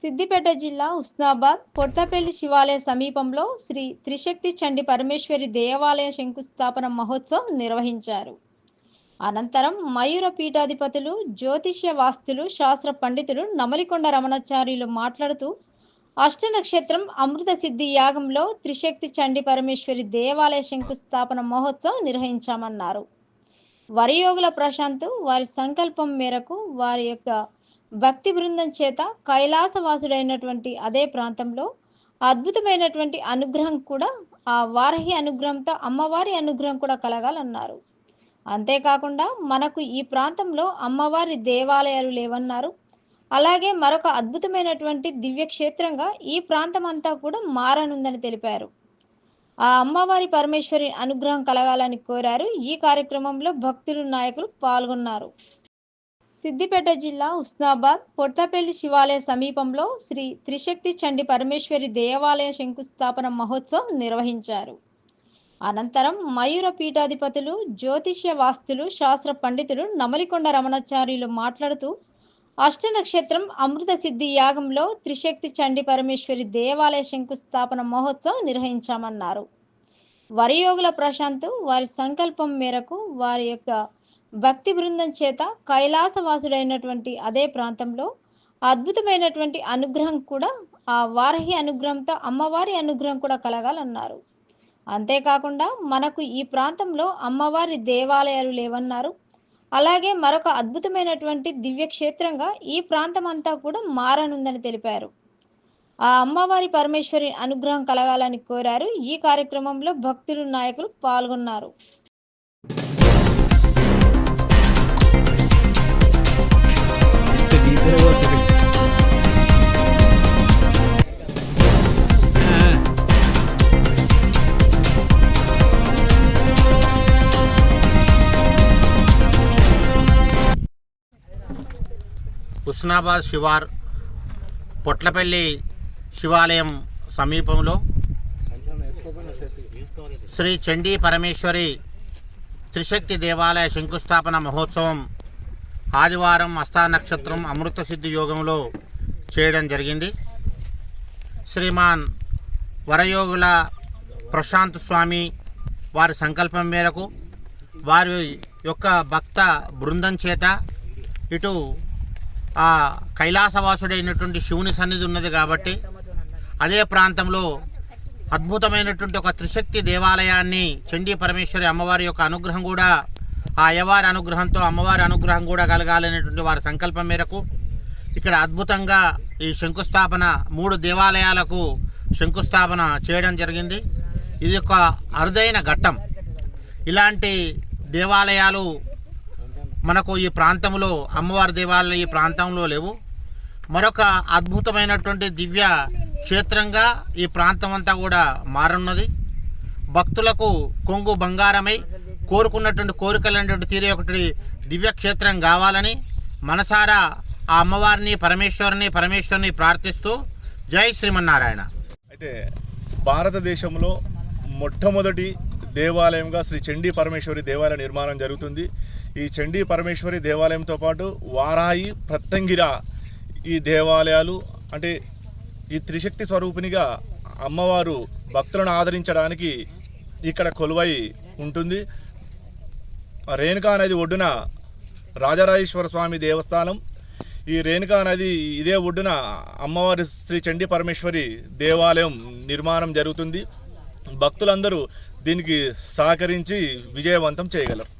సిద్దిపేట జిల్లా ఉస్నాబాద్ పొట్లపల్లి శివాలయ సమీపంలో శ్రీ త్రిశక్తి చండి పరమేశ్వరి దేవాలయ శంకుస్థాపన మహోత్సవం నిర్వహించారు. అనంతరం మయూర పీఠాధిపతులు జ్యోతిష్య వాస్తులు శాస్త్ర పండితులు నమలికొండ రమణాచార్యులు మాట్లాడుతూ అష్ట నక్షత్రం అమృత సిద్ధి యాగంలో త్రిశక్తి చండి పరమేశ్వరి దేవాలయ శంకుస్థాపన మహోత్సవం నిర్వహించామన్నారు. వరియోగుల ప్రశాంత్ వారి సంకల్పం మేరకు వారి యొక్క భక్తి బృందం చేత కైలాసవాసుడైనటువంటి అదే ప్రాంతంలో అద్భుతమైనటువంటి అనుగ్రహం కూడా ఆ వారహి అనుగ్రహంతో అమ్మవారి అనుగ్రహం కూడా కలగాలన్నారు. అంతేకాకుండా మనకు ఈ ప్రాంతంలో అమ్మవారి దేవాలయాలు లేవన్నారు. అలాగే మరొక అద్భుతమైనటువంటి దివ్య క్షేత్రంగా ఈ ప్రాంతం అంతా కూడా మారనుందని తెలిపారు. ఆ అమ్మవారి పరమేశ్వరి అనుగ్రహం కలగాలని కోరారు. ఈ కార్యక్రమంలో భక్తులు నాయకులు పాల్గొన్నారు. సిద్దిపేట జిల్లా ఉస్నాబాద్ పొట్లపల్లి శివాలయ సమీపంలో శ్రీ త్రిశక్తి చండి పరమేశ్వరి దేవాలయ శంకుస్థాపన మహోత్సవం నిర్వహించారు. అనంతరం మయూర పీఠాధిపతులు జ్యోతిష్య వాస్తులు శాస్త్ర పండితులు నమలికొండ రమణాచార్యులు మాట్లాడుతూ అష్ట నక్షత్రం అమృత సిద్ధి యాగంలో త్రిశక్తి చండి పరమేశ్వరి దేవాలయ శంకుస్థాపన మహోత్సవం నిర్వహించామన్నారు. వరియోగుల ప్రశాంత్ వారి సంకల్పం మేరకు వారి యొక్క భక్తి బృందం చేత కైలాసవాసుడైనటువంటి అదే ప్రాంతంలో అద్భుతమైనటువంటి అనుగ్రహం కూడా ఆ వారహి అనుగ్రహంతో అమ్మవారి అనుగ్రహం కూడా కలగాలన్నారు. అంతేకాకుండా మనకు ఈ ప్రాంతంలో అమ్మవారి దేవాలయాలు లేవన్నారు. అలాగే మరొక అద్భుతమైనటువంటి దివ్య క్షేత్రంగా ఈ ప్రాంతం అంతా కూడా మారనుందని తెలిపారు. ఆ అమ్మవారి పరమేశ్వరి అనుగ్రహం కలగాలని కోరారు. ఈ కార్యక్రమంలో భక్తులు నాయకులు పాల్గొన్నారు. హుస్నాబాద్ శివార్ పొట్లపల్లి శివాలయం సమీపంలో శ్రీ చండీ పరమేశ్వరి త్రిశక్తి దేవాలయ శంకుస్థాపన మహోత్సవం ఆదివారం అస్థా నక్షత్రం అమృత సిద్ధి యోగంలో చేయడం జరిగింది. శ్రీమాన్ వరయోగుల ప్రశాంత్ స్వామి వారి సంకల్పం మేరకు వారి యొక్క భక్త బృందం చేత ఇటు ఆ కైలాసవాసుడైనటువంటి శివుని సన్నిధి ఉన్నది కాబట్టి అదే ప్రాంతంలో అద్భుతమైనటువంటి ఒక త్రిశక్తి దేవాలయాన్ని చండీ పరమేశ్వరి అమ్మవారి యొక్క అనుగ్రహం కూడా ఆ అయ్యవారి అనుగ్రహంతో అమ్మవారి అనుగ్రహం కూడా కలగాలనేటువంటి వారి సంకల్పం మేరకు ఇక్కడ అద్భుతంగా ఈ శంకుస్థాపన మూడు దేవాలయాలకు శంకుస్థాపన చేయడం జరిగింది. ఇది ఒక అరుదైన ఘట్టం. ఇలాంటి దేవాలయాలు మనకు ఈ ప్రాంతంలో అమ్మవారి దేవాలయాలు ఈ ప్రాంతంలో లేవు. మరొక అద్భుతమైనటువంటి దివ్య క్షేత్రంగా ఈ ప్రాంతం అంతా కూడా మారున్నది భక్తులకు కొంగు బంగారమై కోరుకున్నటువంటి కోరికలైనటువంటి తీరే ఒకటి దివ్య క్షేత్రం కావాలని మనసారా ఆ అమ్మవారిని పరమేశ్వరుని పరమేశ్వరిని ప్రార్థిస్తూ జై శ్రీమన్నారాయణ. అయితే భారతదేశంలో మొట్టమొదటి దేవాలయంగా శ్రీ చండీ పరమేశ్వరి దేవాలయ నిర్మాణం జరుగుతుంది. ఈ చండీ పరమేశ్వరి దేవాలయంతో పాటు వారాయి ప్రత్తంగిర ఈ దేవాలయాలు అంటే ఈ త్రిశక్తి స్వరూపినిగా అమ్మవారు భక్తులను ఆదరించడానికి ఇక్కడ కొలువై ఉంటుంది. రేణుకా నది ఒడ్డున రాజరాజేశ్వర స్వామి దేవస్థానం. ఈ రేణుకా నది ఇదే ఒడ్డున అమ్మవారి శ్రీ చండీ పరమేశ్వరి దేవాలయం నిర్మాణం జరుగుతుంది. భక్తులందరూ దీనికి సహకరించి విజయవంతం చేయగలరు.